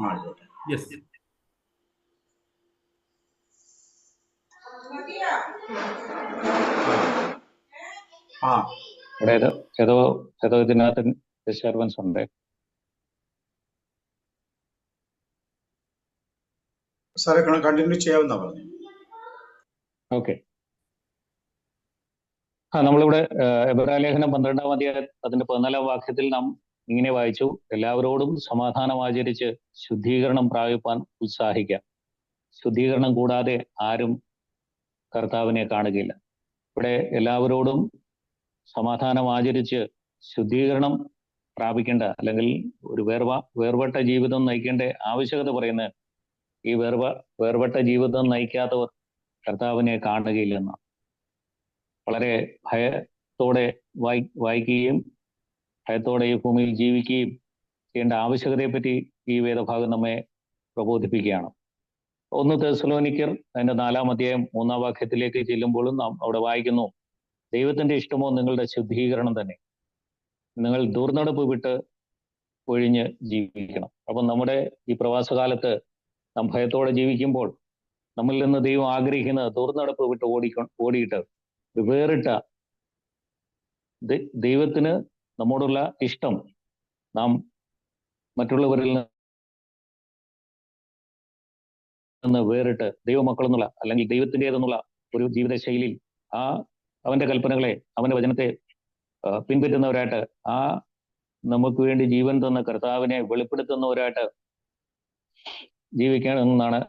ആയിക്കോട്ടെ യെസ് ആ. ഇവിടെ ഏതോ ഏതോ ഏതോ ഇതിനകത്ത് ഡിസ്റ്റർബൻസ് ഉണ്ട്. സാറെ കണ്ടിന്യൂ ചെയ്യാവുന്ന പറഞ്ഞു. ഓക്കെ ആ നമ്മളിവിടെ എബ്രാലേഖനം പന്ത്രണ്ടാം അധ്യായം അതിന്റെ പതിനാലാം വാക്യത്തിൽ നാം ഇങ്ങനെ വായിച്ചു. എല്ലാവരോടും സമാധാനം ആചരിച്ച് ശുദ്ധീകരണം പ്രാപിപ്പാൻ ഉത്സാഹിക്കാം ശുദ്ധീകരണം കൂടാതെ ആരും കർത്താവിനെ കാണുകയില്ല. ഇവിടെ എല്ലാവരോടും സമാധാനം ആചരിച്ച് ശുദ്ധീകരണം പ്രാപിക്കേണ്ട അല്ലെങ്കിൽ ഒരു വേർവ വേർപെട്ട ജീവിതം നയിക്കേണ്ട ആവശ്യകത പറയുന്ന ഈ വേർവ വേർപെട്ട ജീവിതം നയിക്കാത്തവർ കർത്താവിനെ കാണുകയില്ലെന്നാണ് വളരെ ഭയത്തോടെ വായി വായിക്കുകയും ഭയത്തോടെ ഈ ഭൂമിയിൽ ജീവിക്കുകയും ചെയ്യേണ്ട ആവശ്യകതയെപ്പറ്റി ഈ വേദഭാഗം നമ്മെ പ്രബോധിപ്പിക്കുകയാണ്. ഒന്ന് തെസ്ലോനിക്കർ അതിന്റെ നാലാം അധ്യായം മൂന്നാം വാക്യത്തിലേക്ക് ചെല്ലുമ്പോഴും നാം അവിടെ വായിക്കുന്നു ദൈവത്തിന്റെ ഇഷ്ടമോ നിങ്ങളുടെ ശുദ്ധീകരണം തന്നെ? നിങ്ങൾ ദുർനടപ്പ് വിട്ട് ഒഴിഞ്ഞ് ജീവിക്കണം. അപ്പം നമ്മുടെ ഈ പ്രവാസകാലത്ത് നാം ഭയത്തോടെ ജീവിക്കുമ്പോൾ നമ്മിൽ നിന്ന് ദൈവം ആഗ്രഹിക്കുന്നത് ദുർനടപ്പ് വിട്ട് ഓടിക്കൊ ഓടിയിട്ട് വേറിട്ട ദൈവത്തിന് നമ്മോടുള്ള ഇഷ്ടം നാം മറ്റുള്ളവരിൽ നിന്ന് വേറിട്ട് ദൈവമക്കൾ എന്നുള്ള അല്ലെങ്കിൽ ദൈവത്തിന്റെതെന്നുള്ള ഒരു ജീവിത ശൈലിയിൽ ആ അവന്റെ കൽപ്പനകളെ അവന്റെ വചനത്തെ പിൻപറ്റുന്നവരായിട്ട് ആ നമുക്ക് വേണ്ടി ജീവൻ തന്ന കർത്താവിനെ വെളിപ്പെടുത്തുന്നവരായിട്ട് ജീവിക്കണം എന്നാണ്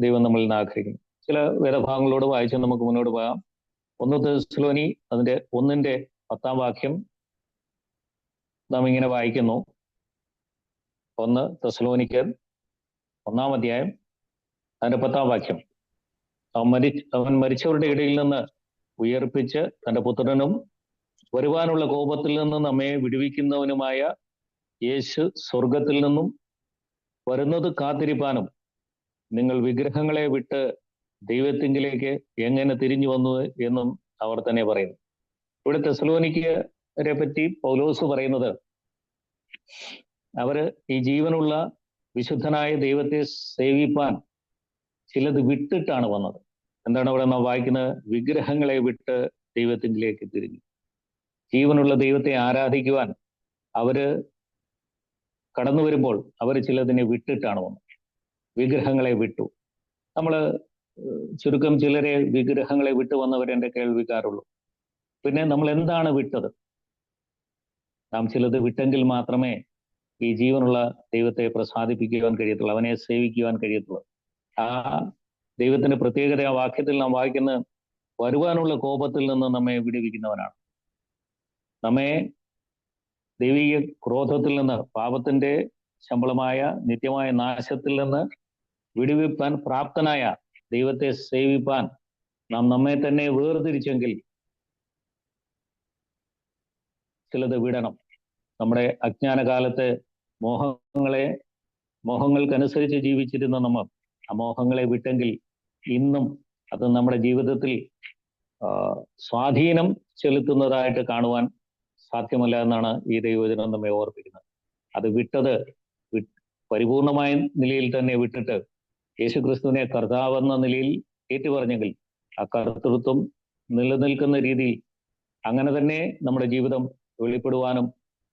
ദൈവം നമ്മളിൽ നിന്ന് ആഗ്രഹിക്കുന്നത്. ചില വേദഭാഗങ്ങളോട് വായിച്ച് നമുക്ക് മുന്നോട്ട് പോകാം. ഒന്ന് സ്ലോനി അതിന്റെ ഒന്നിന്റെ പത്താം വാക്യം നാം ഇങ്ങനെ വായിക്കുന്നു. ഒന്ന് തെസലോനിക്കൽ ഒന്നാം അധ്യായം തന്റെ പത്താം വാക്യം. അവൻ മരി അവൻ മരിച്ചവരുടെ ഇടയിൽ നിന്ന് ഉയർപ്പിച്ച് തന്റെ പുത്രനും വരുവാനുള്ള കോപത്തിൽ നിന്ന് നമ്മെ വിടുവിക്കുന്നവനുമായ യേശു സ്വർഗത്തിൽ നിന്നും വരുന്നത് കാത്തിരിപ്പാനും നിങ്ങൾ വിഗ്രഹങ്ങളെ വിട്ട് ദൈവത്തിങ്കിലേക്ക് എങ്ങനെ തിരിഞ്ഞു വന്നു എന്നും അവർ തന്നെ പറയുന്നു. ഇവിടെ തെസലോനിക്കരെ പറ്റി പൗലോസ് പറയുന്നത് അവർ ഈ ജീവനുള്ള വിശുദ്ധനായ ദൈവത്തെ സേവിപ്പാൻ ചിലത് വിട്ടിട്ടാണ് വന്നത്. എന്താണ് അവിടെ നാം വായിക്കുന്നത്? വിഗ്രഹങ്ങളെ വിട്ട് ദൈവത്തിലേക്ക് തിരിഞ്ഞു. ജീവനുള്ള ദൈവത്തെ ആരാധിക്കുവാൻ അവർ കടന്നു വരുമ്പോൾ അവർ ചിലതിനെ വിട്ടിട്ടാണ് വന്നത്. വിഗ്രഹങ്ങളെ വിട്ടു. നമ്മൾ ചുരുക്കം ചിലരെ വിഗ്രഹങ്ങളെ വിട്ടു വന്നവരെ കേൾവിക്കാറുള്ളൂ പിന്നെ നമ്മൾ എന്താണ് വിട്ടത്? നാം ചിലത് വിട്ടെങ്കിൽ മാത്രമേ ഈ ജീവനുള്ള ദൈവത്തെ പ്രസാദിപ്പിക്കുവാൻ കഴിയത്തുള്ളൂ അവനെ സേവിക്കുവാൻ കഴിയത്തുള്ളൂ. ആ ദൈവത്തിന്റെ പ്രത്യേകത ആ വാക്യത്തിൽ നാം വായിക്കുന്ന വരുവാനുള്ള കോപത്തിൽ നിന്ന് നമ്മെ വിടിവിക്കുന്നവനാണ്. നമ്മെ ദൈവിക ക്രോധത്തിൽ നിന്ന് പാപത്തിന്റെ ശമ്പളമായ നിത്യമായ നാശത്തിൽ നിന്ന് വിടുവിപ്പാൻ പ്രാപ്തനായ ദൈവത്തെ സേവിപ്പാൻ നാം നമ്മെ തന്നെ വേർതിരിച്ചെങ്കിൽ ചിലത് വിടണം. നമ്മുടെ അജ്ഞാനകാലത്ത് മോഹങ്ങളെ മോഹങ്ങൾക്കനുസരിച്ച് ജീവിച്ചിരുന്ന നമ്മൾ ആ മോഹങ്ങളെ വിട്ടെങ്കിൽ ഇന്നും അത് നമ്മുടെ ജീവിതത്തിൽ സ്വാധീനം ചെലുത്തുന്നതായിട്ട് കാണുവാൻ സാധ്യമല്ല എന്നാണ് ഈ ദൈവജനം നമ്മെ ഓർപ്പിക്കുന്നത്. അത് വിട്ടത് പരിപൂർണമായ നിലയിൽ തന്നെ വിട്ടിട്ട് യേശുക്രിസ്തുവിനെ കർത്താവെന്ന നിലയിൽ ഏറ്റുപറഞ്ഞെങ്കിൽ ആ കർത്തൃത്വം നിലനിൽക്കുന്ന രീതിയിൽ അങ്ങനെ തന്നെ നമ്മുടെ ജീവിതം വെളിപ്പെടുവാനും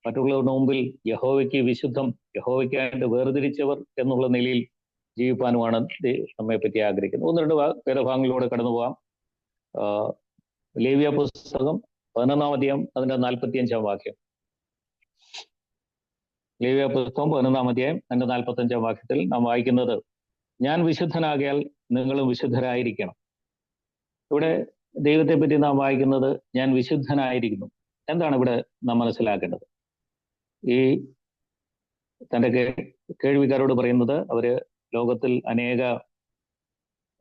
മറ്റുള്ളവരുടെ മുമ്പിൽ യഹോവയ്ക്ക് വിശുദ്ധം യഹോവയ്ക്കായിട്ട് വേർതിരിച്ചവർ എന്നുള്ള നിലയിൽ ജീവിപ്പാനുമാണ് നമ്മെ പറ്റി ആഗ്രഹിക്കുന്നത്. ഒന്ന് രണ്ട് വേദഭാഗങ്ങളിലൂടെ കടന്നു പോകാം. ലേവ്യ പുസ്തകം പതിനൊന്നാം അധ്യായം അതിന്റെ നാൽപ്പത്തി അഞ്ചാം വാക്യം. ലേവ്യ പുസ്തകം പതിനൊന്നാം അധ്യായം അതിന്റെ നാൽപ്പത്തി അഞ്ചാം വാക്യത്തിൽ നാം വായിക്കുന്നത് ഞാൻ വിശുദ്ധനാകിയാൽ നിങ്ങളും വിശുദ്ധരായിരിക്കണം. ഇവിടെ ദൈവത്തെ പറ്റി നാം വായിക്കുന്നത് ഞാൻ വിശുദ്ധനായിരിക്കുന്നു. എന്താണ് ഇവിടെ നാം മനസ്സിലാക്കേണ്ടത്? ഈ തന്റെ കേൾവിക്കാരോട് പറയുന്നത് അവർ ലോകത്തിൽ അനേക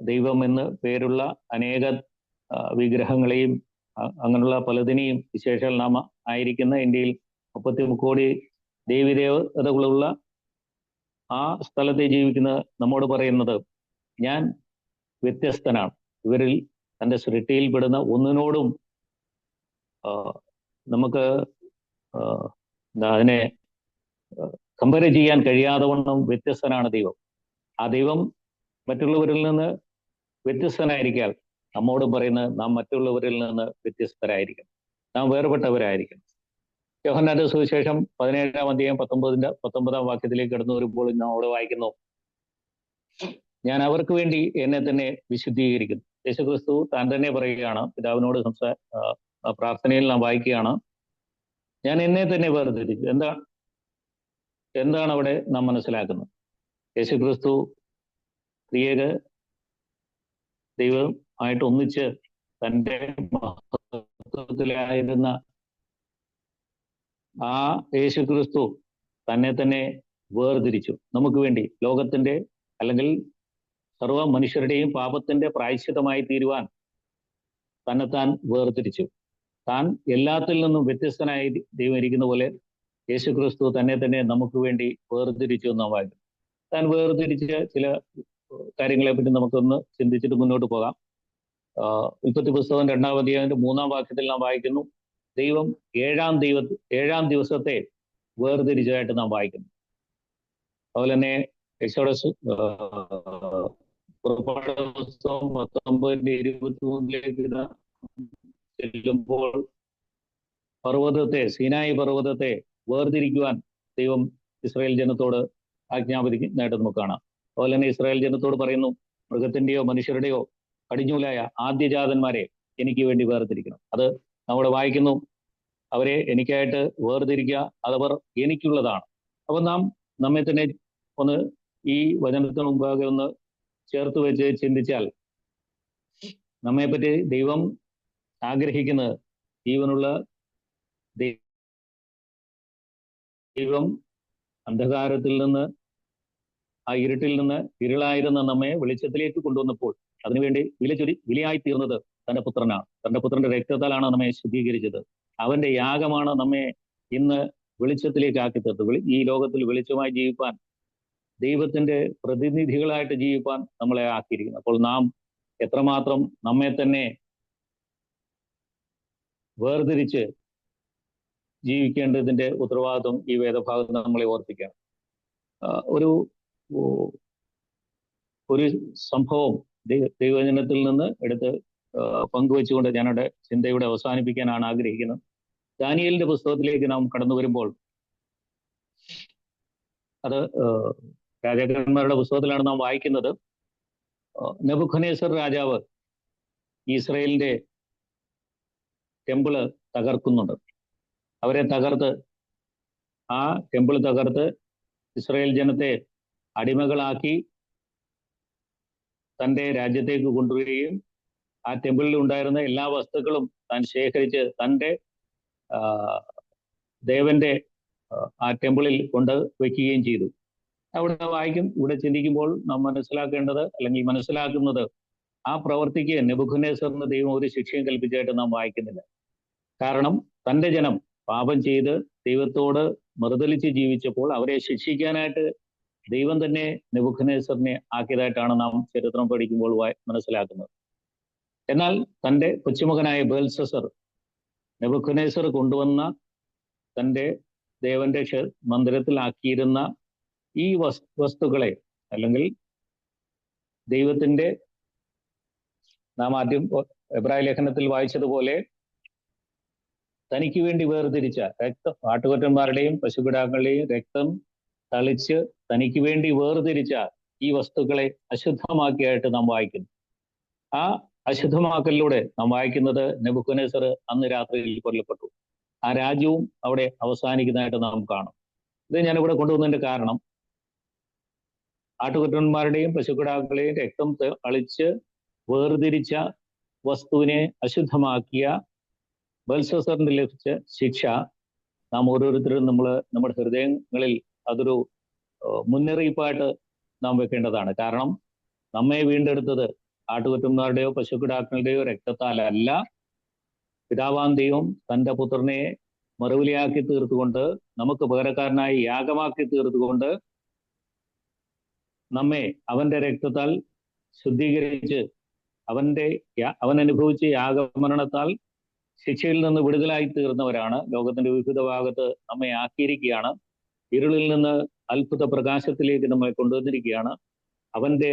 ദൈവം എന്ന് പേരുള്ള അനേക വിഗ്രഹങ്ങളെയും അങ്ങനെയുള്ള പലതിനെയും വിശേഷാൽ നാമ ആയിരിക്കുന്ന ഇന്ത്യയിൽ മുപ്പത്തി കോടി ദേവീദേവതകളുള്ള ആ സ്ഥലത്തെ ജീവിക്കുന്ന നമ്മോട് പറയുന്നത് ഞാൻ വ്യത്യസ്തനാണ്. ഇവരിൽ തന്റെ സൃഷ്ടിയിൽ പെടുന്ന ഒന്നിനോടും നമുക്ക് അതിനെ കമ്പയർ ചെയ്യാൻ കഴിയാതെ വണ്ണം വ്യത്യസ്തനാണ് ദൈവം. ആ ദൈവം മറ്റുള്ളവരിൽ നിന്ന് വ്യത്യസ്തനായിരിക്കാൻ നമ്മോട് പറയുന്നത് നാം മറ്റുള്ളവരിൽ നിന്ന് വ്യത്യസ്തരായിരിക്കണം. നാം വേർപെട്ടവരായിരിക്കണം. യോഹന്നാന്റെ സുവിശേഷം പതിനേഴാം അധ്യായം പത്തൊമ്പതിന്റെ പത്തൊമ്പതാം വാക്യത്തിലേക്ക് കടന്നു വരുമ്പോൾ ഞാൻ അവിടെ വായിക്കുന്നു ഞാൻ അവർക്ക് വേണ്ടി എന്നെ തന്നെ വിശുദ്ധീകരിക്കുന്നു. യേശുക്രിസ്തു താൻ തന്നെ പറയുകയാണ് പിതാവിനോട് സംസാ പ്രാർത്ഥനയിൽ നാം വായിക്കുകയാണ് ഞാൻ എന്നെ തന്നെ വേർതിരിച്ചു എന്താ? എന്താണ് അവിടെ നാം മനസ്സിലാക്കുന്നത്? യേശുക്രിസ്തു ക്രിയക ദൈവം ആയിട്ട് ഒന്നിച്ച് തന്റെ മഹത്വത്തിലായിരുന്ന ആ യേശുക്രിസ്തു തന്നെ തന്നെ വേർതിരിച്ചു. നമുക്ക് വേണ്ടി ലോകത്തിന്റെ അല്ലെങ്കിൽ സർവ മനുഷ്യരുടെയും പാപത്തിന്റെ പ്രായശ്ചിതമായി തീരുവാൻ തന്നെത്താൻ വേർതിരിച്ചു. താൻ എല്ലാത്തിൽ നിന്നും വ്യത്യസ്തനായി ദൈവം ഇരിക്കുന്ന പോലെ യേശു ക്രിസ്തു തന്നെ തന്നെ നമുക്ക് വേണ്ടി വേർതിരിച്ചു എന്ന താൻ വേർതിരിച്ച് ചില കാര്യങ്ങളെ പറ്റി നമുക്കൊന്ന് ചിന്തിച്ചിട്ട് മുന്നോട്ട് പോകാം. ഉൽപ്പത്തി പുസ്തകം രണ്ടാം അധ്യായത്തിന്റെ മൂന്നാം വാക്യത്തിൽ നാം വായിക്കുന്നു. ദൈവം ഏഴാം ദൈവ ഏഴാം ദിവസത്തെ വേർതിരിച്ചതായിട്ട് നാം വായിക്കുന്നു. അതുപോലെ തന്നെ എക്സോഡസ് പുറപ്പാട് പുസ്തകം പത്തൊമ്പതിന്റെ ഇരുപത്തി മൂന്നിലേക്ക് ചെല്ലുമ്പോൾ പർവതത്തെ സീനായി പർവതത്തെ വേർതിരിക്കുവാൻ ദൈവം ഇസ്രായേൽ ജനത്തോട് ആജ്ഞാപിക്കുന്നതായിട്ട് നമുക്ക് കാണാം. അതുപോലെ തന്നെ ഇസ്രായേൽ ജനത്തോട് പറയുന്നു മൃഗത്തിന്റെയോ മനുഷ്യരുടെയോ കടിഞ്ഞൂലായ ആദ്യജാതന്മാരെ എനിക്ക് വേണ്ടി വേർതിരിക്കണം. അത് നമ്മുടെ വായിക്കുന്നു അവരെ എനിക്കായിട്ട് വേർതിരിക്കുക അതവർ എനിക്കുള്ളതാണ്. അപ്പൊ നാം നമ്മെ തന്നെ ഒന്ന് ഈ വചനത്തിന് മുമ്പാകെ ഒന്ന് ചേർത്ത് വെച്ച് ചിന്തിച്ചാൽ നമ്മെ പറ്റി ദൈവം ആഗ്രഹിക്കുന്നത് ജീവനുള്ള ദൈവം അന്ധകാരത്തിൽ നിന്ന് ആ ഇരുട്ടിൽ നിന്ന് ഇരുളായിരുന്ന നമ്മെ വെളിച്ചത്തിലേക്ക് കൊണ്ടുവന്നപ്പോൾ അതിനുവേണ്ടി വില ചൊരി വിലയായി തീർന്നത് തന്റെ പുത്രനാണ്. തന്റെ പുത്രന്റെ രക്തത്താലാണ് നമ്മെ ശുദ്ധീകരിച്ചത്. അവന്റെ യാഗമാണ് നമ്മെ ഇന്ന് വെളിച്ചത്തിലേക്ക് ആക്കി തീർത്തത് ഈ ലോകത്തിൽ വെളിച്ചമായി ജീവിപ്പാൻ ദൈവത്തിന്റെ പ്രതിനിധികളായിട്ട് ജീവിപ്പാൻ നമ്മളെ ആക്കിയിരിക്കുന്നു. അപ്പോൾ നാം എത്രമാത്രം നമ്മെ തന്നെ വേർതിരിച്ച് ജീവിക്കേണ്ടതിന്റെ ഉത്തരവാദിത്വം ഈ വേദഭാഗത്ത് നമ്മളെ ഓർപ്പിക്കാം ഒരു ഒരു സംഭവം ദൈവജനത്തിൽ നിന്ന് എടുത്ത് പങ്കുവെച്ചുകൊണ്ട് ഞാനവിടെ ചിന്തയുടെ അവസാനിപ്പിക്കാനാണ് ആഗ്രഹിക്കുന്നത്. ദാനിയലിന്റെ പുസ്തകത്തിലേക്ക് നാം കടന്നു വരുമ്പോൾ അത് രാജാക്കന്മാരുടെ പുസ്തകത്തിലാണ് നാം വായിക്കുന്നത്. നെബുഖനേശ്വർ രാജാവ് ഇസ്രയേലിന്റെ ടെമ്പിൾ തകർക്കുന്നുണ്ട്. അവരെ തകർത്ത് ആ ടെമ്പിൾ തകർത്ത് ഇസ്രായേൽ ജനത്തെ അടിമകളാക്കി തന്റെ രാജ്യത്തേക്ക് കൊണ്ടുവരികയും ആ ടെമ്പിളിൽ ഉണ്ടായിരുന്ന എല്ലാ വസ്തുക്കളും താൻ ശേഖരിച്ച് തന്റെ ദേവന്റെ ആ ടെമ്പിളിൽ കൊണ്ട് വയ്ക്കുകയും ചെയ്തു. അവിടെ വായിക്കും ഇവിടെ ചിന്തിക്കുമ്പോൾ നാം മനസ്സിലാക്കേണ്ടത് അല്ലെങ്കിൽ മനസ്സിലാക്കുന്നത് ആ പ്രവർത്തിക്ക് നെബുഖുനേശ്വറിന് ദൈവം ഒരു ശിക്ഷയും കൽപ്പിച്ചായിട്ട് നാം വായിക്കുന്നില്ല. കാരണം തന്റെ ജനം പാപം ചെയ്ത് ദൈവത്തോട് മറുതലിച്ച് ജീവിച്ചപ്പോൾ അവരെ ശിക്ഷിക്കാനായിട്ട് ദൈവം തന്നെ നെബുഖനേസറിനെ ആക്കിയതായിട്ടാണ് നാം ചരിത്രം പഠിക്കുമ്പോൾ മനസ്സിലാക്കുന്നത്. എന്നാൽ തന്റെ കൊച്ചുമകനായ ബേൽസസർ നെബുഖനേസർ കൊണ്ടുവന്ന തന്റെ ദേവന്റെ മന്ദിരത്തിലാക്കിയിരുന്ന ഈ വസ്തുക്കളെ അല്ലെങ്കിൽ ദൈവത്തിന്റെ നാം ആദ്യം എബ്രായ ലേഖനത്തിൽ വായിച്ചതുപോലെ തനിക്ക് വേണ്ടി വേർതിരിച്ച രക്തം ആട്ടുകൊറ്റന്മാരുടെയും പശുകിടാക്കളുടെയും രക്തം തളിച്ച് തനിക്ക് വേണ്ടി വേർതിരിച്ച ഈ വസ്തുക്കളെ അശുദ്ധമാക്കിയായിട്ട് നാം വായിക്കുന്നു. ആ അശുദ്ധമാക്കലിലൂടെ നാം വായിക്കുന്നത് നെബുക്കുനേസർ അന്ന് രാത്രിയിൽ കൊല്ലപ്പെട്ടു. ആ രാജ്യവും അവിടെ അവസാനിക്കുന്നതായിട്ട് നാം കാണും. ഇത് ഞാനിവിടെ കൊണ്ടുവന്നതിന്റെ കാരണം ആട്ടുകുറ്റന്മാരുടെയും പശുക്കിടാക്കളെയും രക്തം അളിച്ച് വേർതിരിച്ച വസ്തുവിനെ അശുദ്ധമാക്കിയ ബൽസസറിന് ലഭിച്ച ശിക്ഷ നാം ഓരോരുത്തരും നമ്മൾ നമ്മുടെ ഹൃദയങ്ങളിൽ അതൊരു മുന്നറിയിപ്പായിട്ട് നാം വെക്കേണ്ടതാണ്. കാരണം നമ്മെ വീണ്ടെടുത്തത് ആട്ടുകുറ്റന്മാരുടെയോ പശുക്കിടാക്കളുടെയോ രക്തത്താലല്ല. പിതാവാൻ ദൈവം തന്റെ പുത്രനെ മറുവിലയാക്കി തീർത്തുകൊണ്ട് നമുക്ക് പകരക്കാരനായി യാഗമാക്കി തീർത്തുകൊണ്ട് നമ്മെ അവന്റെ രക്തത്താൽ ശുദ്ധീകരിച്ച് അവന്റെ അവൻ അനുഭവിച്ച യാഗമരണത്താൽ ശിക്ഷയിൽ നിന്ന് വിടുതലായി തീർന്നവരാണ്. ലോകത്തിന്റെ വിവിധ ഭാഗത്ത് നമ്മെ ആക്കിയിരിക്കുകയാണ്. ഇരുളിൽ നിന്ന് അത്ഭുത പ്രകാശത്തിലേക്ക് നമ്മെ കൊണ്ടുവന്നിരിക്കുകയാണ്. അവന്റെ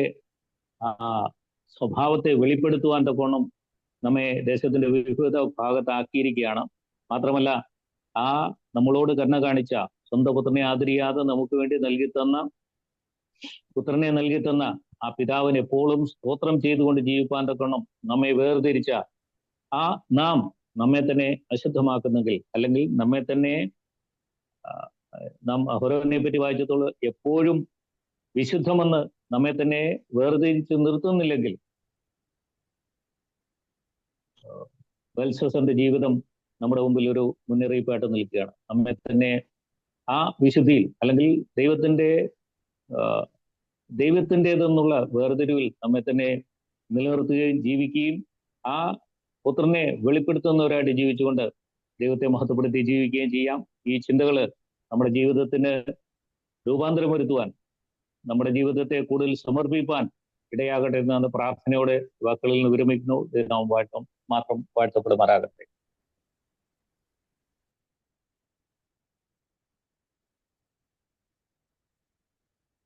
സ്വഭാവത്തെ വെളിപ്പെടുത്തുവാൻ തക്കോണം നമ്മെ ദേശത്തിന്റെ വിവിധ ഭാഗത്താക്കിയിരിക്കുകയാണ്. മാത്രമല്ല ആ നമ്മളോട് കരുണ കാണിച്ച സ്വന്തം പുത്രനെ ആദരിയാതെ നമുക്ക് വേണ്ടി നൽകി തന്ന പുത്രനെ നൽകി തന്ന ആ പിതാവിന് എപ്പോഴും സ്തോത്രം ചെയ്തുകൊണ്ട് ജീവിപ്പാൻ തക്കണം നമ്മെ വേർതിരിച്ച ആ നാം നമ്മെ തന്നെ അശുദ്ധമാക്കുന്നെങ്കിൽ അല്ലെങ്കിൽ നമ്മെ തന്നെ നാം അഹുരവനെ പറ്റി വായിച്ചത്തോൾ എപ്പോഴും വിശുദ്ധമെന്ന് നമ്മെ തന്നെ വേർതിരിച്ച് നിർത്തുന്നില്ലെങ്കിൽ വെൽസസന്റെ ജീവിതം നമ്മുടെ മുമ്പിൽ ഒരു മുന്നറിയിപ്പായിട്ട് നിൽക്കുകയാണ്. നമ്മെ തന്നെ ആ വിശുദ്ധിയിൽ അല്ലെങ്കിൽ ദൈവത്തിന്റെ ദൈവത്തിന്റെതെന്നുള്ള വേർതിരിവിൽ നമ്മെ തന്നെ നിലനിർത്തുകയും ജീവിക്കുകയും ആ പുത്രനെ വെളിപ്പെടുത്തുന്നവരായിട്ട് ജീവിച്ചുകൊണ്ട് ദൈവത്തെ മഹത്വപ്പെടുത്തി ജീവിക്കുകയും ചെയ്യാം. ഈ ചിന്തകൾ നമ്മുടെ ജീവിതത്തിന് രൂപാന്തരം വരുത്തുവാൻ നമ്മുടെ ജീവിതത്തെ കൂടുതൽ സമർപ്പിക്കാൻ ഇടയാകട്ടെ എന്നാണ് പ്രാർത്ഥനയോടെ വാക്കുകളിൽ നിന്ന് വിരമിക്കുന്നു. നാം വാഴ്ത്തം. മാത്രം വാഴ്ത്തപ്പെടുമാറാകട്ടെ.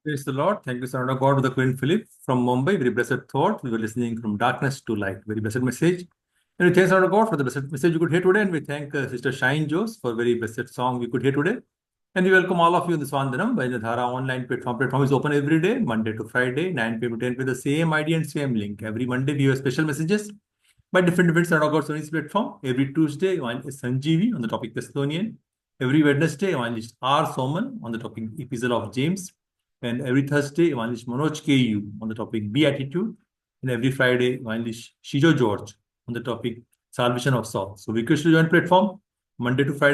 Praise the Lord. Thank you, Son of the Queen Philip from Mumbai. Very blessed thought. We were listening from darkness to light. Very blessed message. And we thank Son God for the blessed message you could hear today. And we thank uh, Sister Shine Jose for very blessed song we could hear today. And we welcome all of you in the Swandanam. By the Dhara online platform. Platform is open every day, Monday to Friday, 9 p.m. to 10 p.m. the same ID and same link. Every Monday we have special messages by different different Son of God Sony's platform. Every Tuesday, one is Sanjeevi on the topic Thessalonian. Every Wednesday, one is R. Soman on the topic Epistle of James. And every Thursday, evangelist Manoj KU on the topic Beatitude. And every Friday, evangelist Shijo George on the topic Salvation of Souls. So request to join platform Monday to Friday.